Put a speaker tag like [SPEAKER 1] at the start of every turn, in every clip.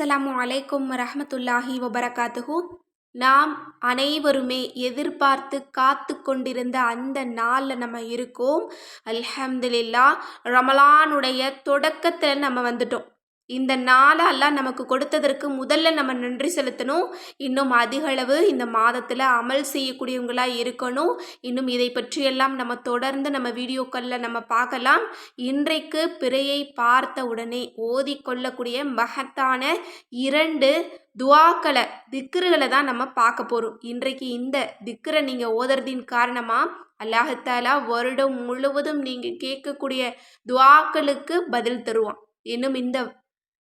[SPEAKER 1] அஸ்ஸலாமு அலைக்கும் ரஹமத்துல்லாஹி வபரகாத்துஹு. நாம் அனைவருமே எதிர்பார்த்து காத்து கொண்டிருந்த அந்த நாளில் நம்ம இருக்கோம். அல்ஹம்துலில்லா ரமலானுடைய தொடக்கத்தில் நம்ம வந்துட்டோம். இந்த நாளை நமக்கு கொடுத்ததற்கு முதல்ல நம்ம நன்றி செலுத்தணும். இன்னும் அதிகளவு இந்த மாதத்தில் அமல் செய்யக்கூடியவங்களாக இருக்கணும். இன்னும் இதை பற்றியெல்லாம் நம்ம தொடர்ந்து நம்ம வீடியோக்களில் நம்ம பார்க்கலாம். இன்றைக்கு பிறையை பார்த்த உடனே ஓதி கொள்ளக்கூடிய மகத்தான இரண்டு துவாக்களை திக்ருகளை தான் நம்ம பார்க்க போகிறோம் இன்றைக்கு இந்த திக்ரை நீங்கள் ஓதுறதின் காரணமாக அல்லாஹத்தாலா வருடம் முழுவதும் நீங்கள் கேட்கக்கூடிய துவாக்களுக்கு பதில் தருவான். இன்னும் இந்த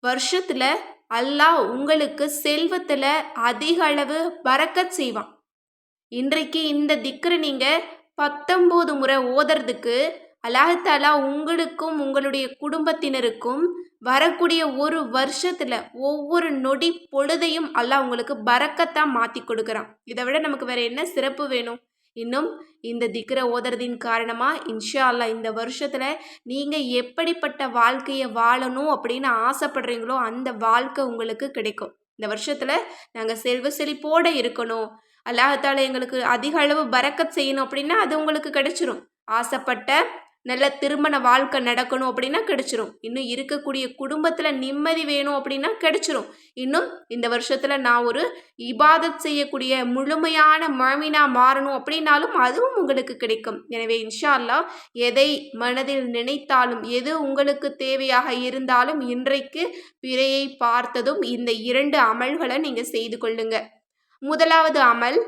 [SPEAKER 1] வருஷத்தில் அல்லாஹ் உங்களுக்கு செல்வத்தில் அதிக அளவு பறக்கச் செய்வான். இன்றைக்கு இந்த திக்ரை நீங்கள் பத்தொம்போது முறை ஓதுறதுக்கு அல்லாஹாலா உங்களுக்கும் உங்களுடைய குடும்பத்தினருக்கும் வரக்கூடிய ஒரு வருஷத்தில் ஒவ்வொரு நொடி பொழுதையும் அல்லாஹ் உங்களுக்கு பறக்கத்தான் மாற்றி கொடுக்குறான். இதை விட நமக்கு வேற என்ன சிறப்பு வேணும்? இன்னும் இந்த திக்ர ஓதுறதின் காரணமாக இன்ஷா அல்லா இந்த வருஷத்தில் நீங்கள் எப்படிப்பட்ட வாழ்க்கையை வாழணும் அப்படின்னு ஆசைப்படுறீங்களோ அந்த வாழ்க்கை உங்களுக்கு கிடைக்கும். இந்த வருஷத்தில் நாங்கள் செல்வ செழிப்போடு இருக்கணும். அல்லாஹால எங்களுக்கு அதிக அளவு பறக்கத் செய்யணும் அப்படின்னா அது உங்களுக்கு கிடைச்சிரும். ஆசைப்பட்ட நல்ல திருமண வாழ்க்கை நடக்கணும் அப்படின்னா கிடைச்சிரும். இன்னும் இருக்கக்கூடிய குடும்பத்தில் நிம்மதி வேணும் அப்படின்னா கிடைச்சிரும். இன்னும் இந்த வருஷத்தில் நான் ஒரு இபாதத் செய்யக்கூடிய முழுமையான மாமினா மாறணும் அப்படின்னாலும் அதுவும் உங்களுக்கு கிடைக்கும். எனவே இன்ஷா அல்லா எதை மனதில் நினைத்தாலும் எது உங்களுக்கு தேவையாக இருந்தாலும் இன்றைக்கு பிறையை பார்த்ததும் இந்த இரண்டு அமல்களை நீங்கள் செய்து கொள்ளுங்க. முதலாவது அமல்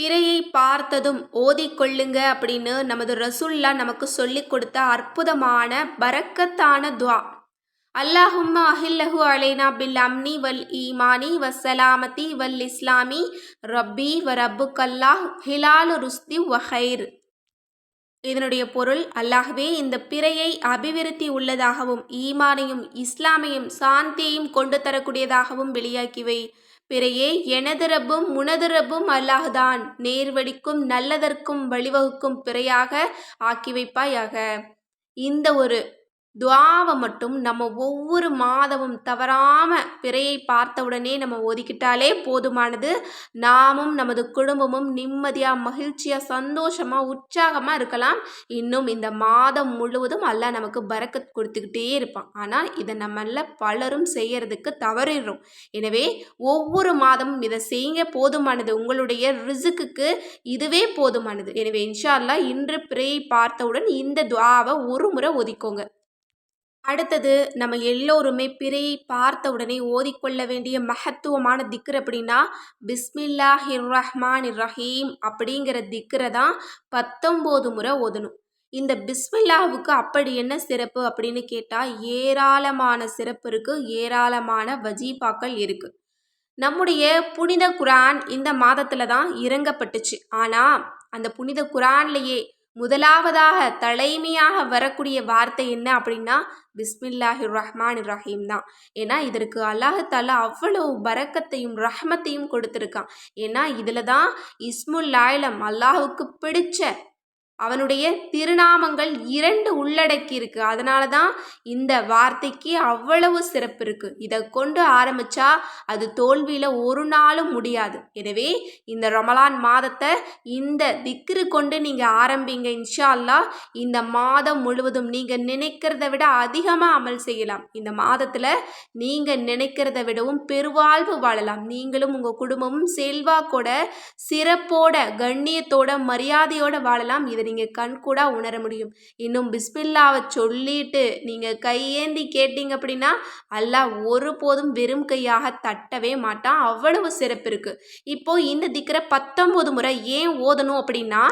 [SPEAKER 1] பிறையை பார்த்ததும் ஓதிக்கொள்ளுங்க அப்படின்னு நமது ரசுல்லா நமக்கு சொல்லி கொடுத்த அற்புதமான பரக்கத்தான துவா. அல்லாஹும்மா அஹில்லஹு அலைனா பில் அம்னி வல் ஈமானி வசலாமதி வல் இஸ்லாமி ரப்பி வ ரப்புக்கல்லாஹ் ஹிலாலு ருஸ்தி வஹைர் இதனுடைய பொருள் அல்லாஹ்வே இந்த பிறையை அபிவிருத்தி உள்ளதாகவும் ஈமானையும் இஸ்லாமையும் சாந்தியையும் கொண்டு தரக்கூடியதாகவும் வெளியாக்கிவை பிறையே எனது ரப்பும் முனது ரப்பும் அல்லாஹ்தான். நேர்வழிக்கும் நல்லதற்கும் வழிவகுக்கும் பிறையாக ஆக்கி வைப்பாயாக. இந்த ஒரு துவாவை மட்டும் நம்ம ஒவ்வொரு மாதமும் தவறாமல் பிறையை பார்த்தவுடனே நம்ம ஒதுக்கிட்டாலே போதுமானது. நாமும் நமது குடும்பமும் நிம்மதியாக மகிழ்ச்சியாக சந்தோஷமாக உற்சாகமாக இருக்கலாம். இன்னும் இந்த மாதம் முழுவதும் அல்ல நமக்கு பறக்கத் கொடுத்துக்கிட்டே இருப்பான். ஆனால் இதை நம்மள பலரும் செய்யறதுக்கு தவறிடுறோம். எனவே ஒவ்வொரு மாதமும் இதை செய்ய போதுமானது. உங்களுடைய ரிசுக்குக்கு இதுவே போதுமானது. எனவே இன்ஷா அல்லா இன்று பிறையை பார்த்தவுடன் இந்த துவாவை ஒரு முறை ஒதுக்கோங்க. அடுத்தது நம்ம எல்லோருமே பிறையை பார்த்த உடனே ஓதிக்கொள்ள வேண்டிய மகத்துவமான திக்ர் அப்படின்னா பிஸ்மில்லாஹி ரஹ்மான் ரஹீம் அப்படிங்கிற திக்ரை தான் பத்தொம்போது முறை ஓதணும். இந்த பிஸ்மில்லாவுக்கு அப்படி என்ன சிறப்பு அப்படின்னு கேட்டால் ஏராளமான சிறப்பு இருக்குது ஏராளமான வஜீபாக்கள் இருக்குது நம்முடைய புனித குரான் இந்த மாதத்தில் தான் இறங்கப்பட்டுச்சு. ஆனால் அந்த புனித குரான்லேயே முதலாவதாக தலைமையாக வரக்கூடிய வார்த்தை என்ன அப்படின்னா பிஸ்மில்லாஹி ரஹ்மான் ரஹீம் தான். ஏன்னா இதற்கு அல்லாஹால அவ்வளவு பறக்கத்தையும் ரஹ்மத்தையும் கொடுத்துருக்கான். ஏன்னா இதில் தான் இஸ்முல் அல்லாஹுக்கு பிடிச்ச அவனுடைய திருநாமங்கள் இரண்டு உள்ளடக்கி இருக்கு அதனால தான் இந்த வார்த்தைக்கு அவ்வளவு சிறப்பு இருக்கு. இதை கொண்டு ஆரம்பிச்சா அது தோல்வியில் ஒரு நாளும் முடியாது. எனவே இந்த ரமலான் மாதத்தை இந்த திக்ரு கொண்டு நீங்கள் ஆரம்பிங்க இன்ஷா அல்லா இந்த மாதம் முழுவதும் நீங்கள் நினைக்கிறத விட அதிகமாக அமல் செய்யலாம். இந்த மாதத்தில் நீங்கள் நினைக்கிறத விடவும் பெருவாழ்வு வாழலாம். நீங்களும் உங்கள் குடும்பமும் செல்வாக்கோட சிறப்போட கண்ணியத்தோட மரியாதையோட வாழலாம். இதனை நீங்கள் கண்கூடாக உணர முடியும். இன்னும் பிஸ்மில்லாவை சொல்லிட்டு நீங்கள் கையேந்தி கேட்டீங்க அப்படின்னா அல்லாஹ் ஒருபோதும் வெறும் கையாக தட்டவே மாட்டான். அவ்வளவு சிறப்பு இருக்குது இப்போது இந்த திக்கரை பத்தொம்போது முறை ஏன் ஓதணும் அப்படின்னா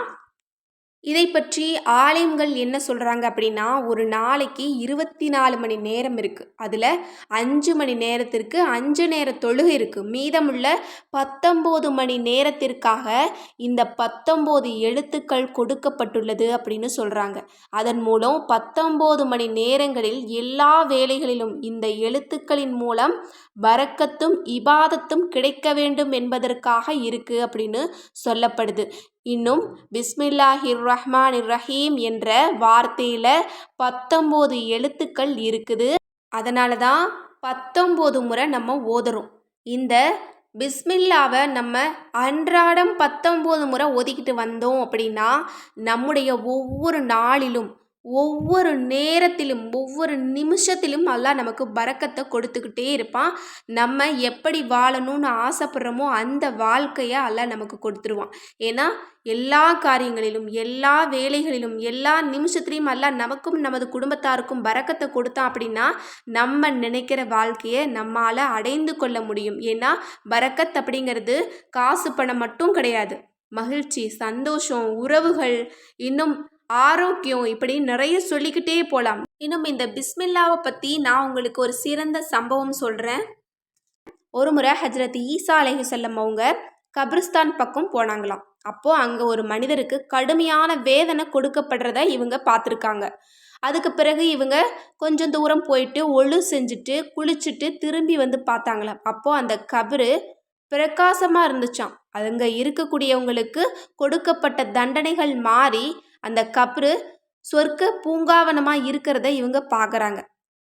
[SPEAKER 1] இதை பற்றி ஆலயங்கள் என்ன சொல்கிறாங்க அப்படின்னா ஒரு நாளைக்கு இருபத்தி நாலு மணி நேரம் இருக்குது அதில் அஞ்சு மணி நேரத்திற்கு அஞ்சு நேர தொழுகை இருக்குது மீதமுள்ள பத்தொம்போது மணி நேரத்திற்காக இந்த பத்தொம்போது எழுத்துக்கள் கொடுக்கப்பட்டுள்ளது அப்படின்னு சொல்கிறாங்க அதன் மூலம் பத்தொம்போது மணி நேரங்களில் எல்லா வேலைகளிலும் இந்த எழுத்துக்களின் மூலம் வரக்கத்தும் இபாதத்தும் கிடைக்க வேண்டும் என்பதற்காக இருக்குது அப்படின்னு சொல்லப்படுது. இன்னும் பிஸ்மில்லாஹிர் ரஹ்மான் ரஹீம் என்ற வார்த்தையில் பத்தொம்போது எழுத்துக்கள் இருக்குது. அதனால தான் பத்தொம்போது முறை நம்ம ஓதுறோம். இந்த பிஸ்மில்லாவை நம்ம அன்றாடம் பத்தொம்போது முறை ஒதுக்கிட்டு வந்தோம் அப்படின்னா நம்முடைய ஒவ்வொரு நாளிலும் ஒவ்வொரு நேரத்திலும் ஒவ்வொரு நிமிஷத்திலும் அல்லாஹ் நமக்கு பறக்கத்தை கொடுத்துக்கிட்டே இருப்பான். நம்ம எப்படி வாழணும்னு ஆசைப்படுறோமோ அந்த வாழ்க்கையை அல்லாஹ் நமக்கு கொடுத்துருவான். ஏன்னா எல்லா காரியங்களிலும் எல்லா வேலைகளிலும் எல்லா நிமிஷத்துலேயும் அல்லாஹ் நமக்கும் நமது குடும்பத்தாருக்கும் பறக்கத்தை கொடுத்தான் அப்படின்னா நம்ம நினைக்கிற வாழ்க்கையை நம்மால் அடைந்து கொள்ள முடியும். ஏன்னா பறக்கத் அப்படிங்கிறது காசு பணம் மட்டும் கிடையாது. மகிழ்ச்சி சந்தோஷம் உறவுகள் இன்னும் ஆரோக்கியம் இப்படி நிறைய சொல்லிக்கிட்டே போகலாம் இன்னும் இந்த பிஸ்மில்லாவை பற்றி நான் உங்களுக்கு ஒரு சிறந்த சம்பவம் சொல்கிறேன் ஒரு முறை ஹஜரத் ஈசா அலைஹி செல்லம் அவங்க கபிரிஸ்தான் பக்கம் போனாங்களாம். அப்போது அங்கே ஒரு மனிதருக்கு கடுமையான வேதனை கொடுக்கப்படுறத இவங்க பார்த்துருக்காங்க. அதுக்கு பிறகு இவங்க கொஞ்சம் தூரம் போயிட்டு ஒழு செஞ்சுட்டு குளிச்சுட்டு திரும்பி வந்து பார்த்தாங்களாம். அப்போது அந்த கபரு பிரகாசமாக இருந்துச்சாம். அங்கே இருக்கக்கூடியவங்களுக்கு கொடுக்கப்பட்ட தண்டனைகள் மாறி அந்த கப்ரு சொர்க்க பூங்காவனமாக இருக்கிறத இவங்க பார்க்குறாங்க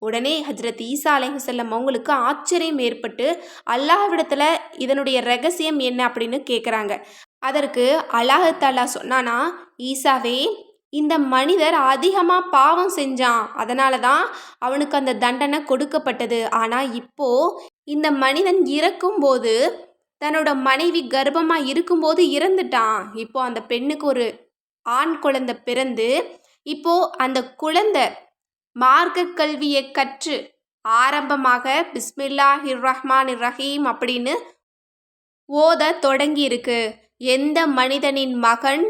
[SPEAKER 1] உடனே ஹஜ்ரத் ஈசா அலைஹுசல்லம் அவங்களுக்கு ஆச்சரியம் ஏற்பட்டு அல்லாஹ்விடத்தில் இதனுடைய ரகசியம் என்ன அப்படின்னு கேட்குறாங்க அதற்கு அல்லாஹு தாலா சொன்னானா ஈசாவே இந்த மனிதர் அதிகமாக பாவம் செஞ்சான். அதனால தான் அவனுக்கு அந்த தண்டனை கொடுக்கப்பட்டது. ஆனால் இப்போ இந்த மனிதன் இறக்கும்போது தன்னோட மனைவி கர்ப்பமாக இருக்கும்போது இறந்துட்டான். இப்போ அந்த பெண்ணுக்கு ஒரு ஆண் குழந்தை பிறந்து இப்போ அந்த குழந்தை மார்க்க கல்வியை கற்று ஆரம்பமாக பிஸ்மில்லாஹிர் ரஹ்மான் ரஹீம் அப்படின்னு ஓத தொடங்கி இருக்கு எந்த மனிதனின் மகன்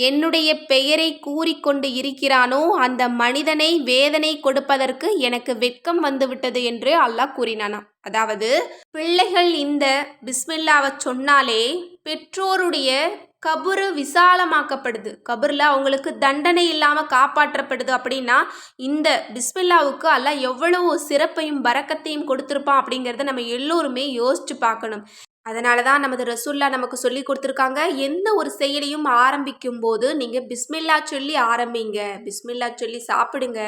[SPEAKER 1] என்னுடைய பெயரை கூறிக்கொண்டு இருக்கிறானோ அந்த மனிதனை வேதனை கொடுப்பதற்கு எனக்கு வெட்கம் வந்துவிட்டது என்று அல்லாஹ் கூறினானா அதாவது பிள்ளைகள் இந்த பிஸ்மில்லாவை சொன்னாலே பெற்றோருடைய கபுரு விசாலமாக்கப்படுது. கபூரில் அவங்களுக்கு தண்டனை இல்லாமல் காப்பாற்றப்படுது அப்படின்னா இந்த பிஸ்மில்லாவுக்கு அல்ல எவ்வளவு சிறப்பையும் பறக்கத்தையும் கொடுத்துருப்பான் அப்படிங்கிறத நம்ம எல்லோருமே யோசிச்சு பார்க்கணும். அதனால தான் நமது ரசுல்லா நமக்கு சொல்லி கொடுத்துருக்காங்க. எந்த ஒரு செயலையும் ஆரம்பிக்கும் போது நீங்கள் பிஸ்மில்லா சொல்லி ஆரம்பிங்க. பிஸ்மில்லா சொல்லி சாப்பிடுங்க.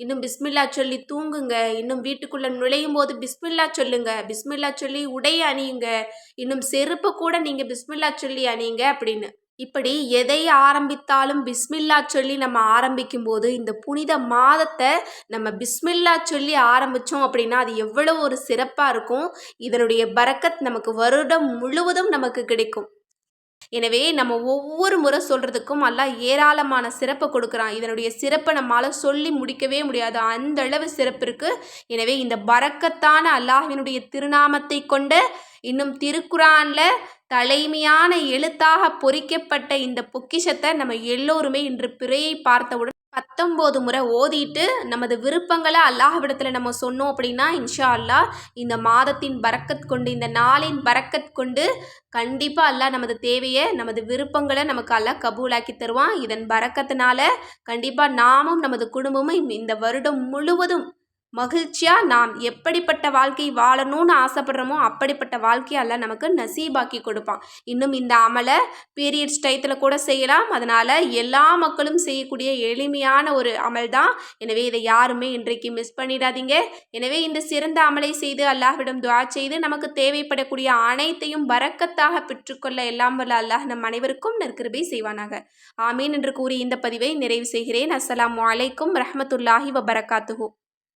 [SPEAKER 1] இன்னும் பிஸ்மில்லா சொல்லி தூங்குங்க. இன்னும் வீட்டுக்குள்ளே நுழையும் போது பிஸ்மில்லா சொல்லுங்க. பிஸ்மில்லா சொல்லி உடை அணியுங்க. இன்னும் செருப்பு கூட நீங்கள் பிஸ்மில்லா சொல்லி அணியுங்க அப்படின்னு. இப்படி எதை ஆரம்பித்தாலும் பிஸ்மில்லா சொல்லி நம்ம ஆரம்பிக்கும் போது இந்த புனித மாதத்தை நம்ம பிஸ்மில்லா சொல்லி ஆரம்பித்தோம் அப்படின்னா அது எவ்வளோ ஒரு சிறப்பாக இருக்கும். இதனுடைய பறக்கத் நமக்கு வருடம் முழுவதும் நமக்கு கிடைக்கும். எனவே நம்ம ஒவ்வொரு முறை சொல்கிறதுக்கும் எல்லாம் ஏராளமான சிறப்பை கொடுக்குறான். இதனுடைய சிறப்பை நம்மளால் சொல்லி முடிக்கவே முடியாது. அந்த அளவு சிறப்பு இருக்குது எனவே இந்த பறக்கத்தான அல்லாஹினுடைய திருநாமத்தை கொண்ட இன்னும் திருக்குறானில் தலைமையான எழுத்தாக பொறிக்கப்பட்ட இந்த பொக்கிஷத்தை நம்ம எல்லோருமே இன்று பிறையை பார்த்தவுடன் பத்தொம்போது முறை ஓதிட்டு நமது விருப்பங்களை அல்லாஹ்விடத்தில் நம்ம சொன்னோம் அப்படின்னா இன்ஷா அல்லாஹ் இந்த மாதத்தின் பறக்கத் கொண்டு இந்த நாளின் பறக்கத் கொண்டு கண்டிப்பாக அல்லாஹ் நமது தேவையை நமது விருப்பங்களை நமக்கு அல்லாஹ் கபூலாக்கி தருவான். இதன் பறக்கத்தினால கண்டிப்பாக நாமும் நமது குடும்பமும் இந்த வருடம் முழுவதும் மகிழ்ச்சியாக நாம் எப்படிப்பட்ட வாழ்க்கை வாழணும்னு ஆசைப்படுறோமோ அப்படிப்பட்ட வாழ்க்கையை நமக்கு நசீபாக்கி கொடுப்பான். இன்னும் இந்த அமலை பீரியட்ஸ் டயத்தில் கூட செய்யலாம். அதனால் எல்லா மக்களும் செய்யக்கூடிய எளிமையான ஒரு அமல் தான். எனவே இதை யாருமே இன்றைக்கு மிஸ் பண்ணிடாதீங்க. எனவே இந்த சிறந்த அமலை செய்து அல்லாஹ்விடம் துவா செய்து நமக்கு தேவைப்படக்கூடிய அனைத்தையும் பறக்கத்தாக பெற்றுக்கொள்ள எல்லாம் வல்ல அல்லாஹ் நம் அனைவருக்கும் நற்கிருபை செய்வானாக. ஆமீன் என்று கூறி இந்த பதிவை நிறைவு செய்கிறேன். அஸ்லாம் வலைக்கும் ரஹமத்துல்லாஹி வபரகாத்துஹூ.